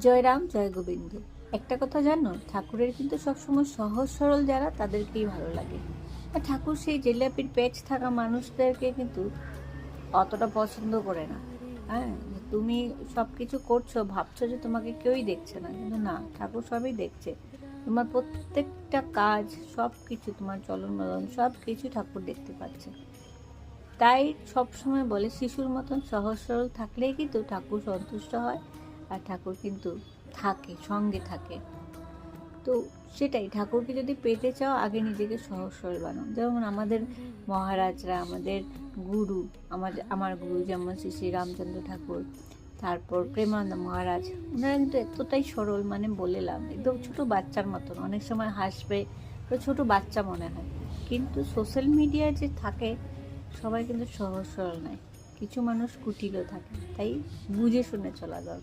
জয় রাম জয় গোবিন্দ একটা কথা জানো, ঠাকুরের কিন্তু সবসময় সহজ সরল যারা, তাদেরকেই ভালো লাগে। আর ঠাকুর সেই জিলাপির পেচ থাকা মানুষদেরকে কিন্তু অতটা পছন্দ করে না। হ্যাঁ তুমি সব কিছু করছ, ভাবছ যে তোমাকে কেউই দেখছে না। কিন্তু না, ঠাকুর সবই দেখছে। তোমার প্রত্যেকটা কাজ সব কিছু তোমার চলন বলন সব কিছু ঠাকুর দেখতে পাচ্ছে। তাই সব সময় বলে, শিশুর মতন সহজ সরল থাকলেই কিন্তু ঠাকুর সন্তুষ্ট হয়। আর ঠাকুর কিন্তু থাকে, সঙ্গে থাকে। তো সেটাই, ঠাকুরকে যদি পেতে চাও, আগে নিজেকে সহজ সরল বানাও। যেমন আমাদের মহারাজরা, আমাদের গুরু আমার আমার গুরু যেমন শ্রী শ্রী রামচন্দ্র ঠাকুর, তারপর প্রেমানন্দ মহারাজ, ওনারা কিন্তু এতটাই সরল মানে বলেলাম একদম ছোট বাচ্চার মতন। অনেক সময় হাসবে তো ছোট বাচ্চা মনে হয়। কিন্তু সোশ্যাল মিডিয়ায় যে থাকে, সবাই কিন্তু সহজ সরল নয়। কিছু মানুষ কুটিলও থাকে, তাই বুঝে শুনে চলা দরকার।